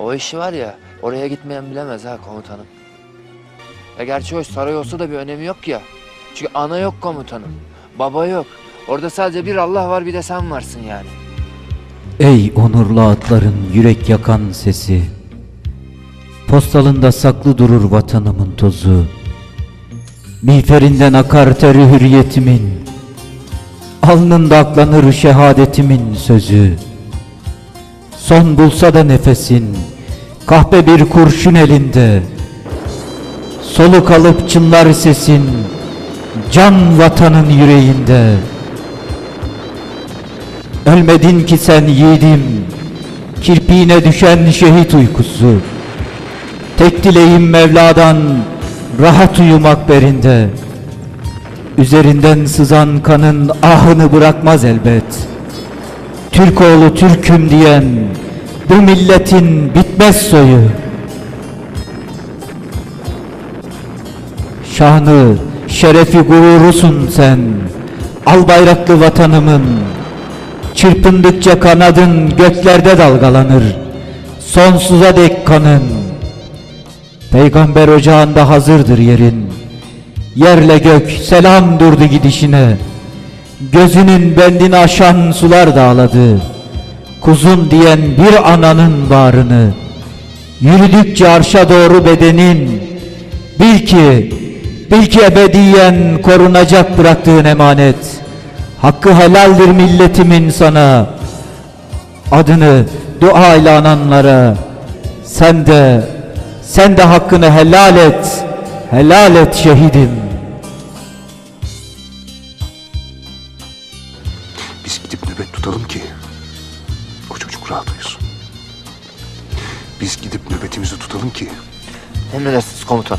O işi var ya oraya gitmeyen bilemez ha komutanım. Ya gerçi o saray olsa da bir önemi yok ya. Çünkü ana yok komutanım. Baba yok. Orada sadece bir Allah var bir de sen varsın yani. Ey onurlu atların yürek yakan sesi Postalında saklı durur vatanımın tozu Miğferinden akar teri hürriyetimin Alnında aklanır şehadetimin sözü Son bulsa da nefesin. Kahpe bir kurşun elinde. Soluk alıp çınlar sesin. Can vatanın yüreğinde. Ölmedin ki sen yiğidim. Kirpiğine düşen şehit uykusu. Tek dileğim Mevla'dan Rahat uyumak berinde. Üzerinden sızan kanın ahını bırakmaz elbet Türk oğlu Türk'üm diyen Bu milletin bitmez soyu. Şanı, şerefi gururusun sen Al bayraklı vatanımın. Çırpındıkça kanadın göklerde dalgalanır Sonsuza dek kanın. Peygamber ocağında hazırdır yerin. Yerle gök selam durdu gidişine Gözünün bendini aşan sular dağladı. Kuzun diyen bir ananın bağrını. Yürüdükçe arşa doğru bedenin. Bil ki, bil ki ebediyen korunacak bıraktığın emanet. Hakkı helaldir milletimin sana. Adını dua ile ananlara Sen de, sen de hakkını helal et. Helal et şehidim Biz gidip nöbet tutalım ki o çocuk rahat uyusun. Biz gidip nöbetimizi tutalım ki Emredersiniz komutan.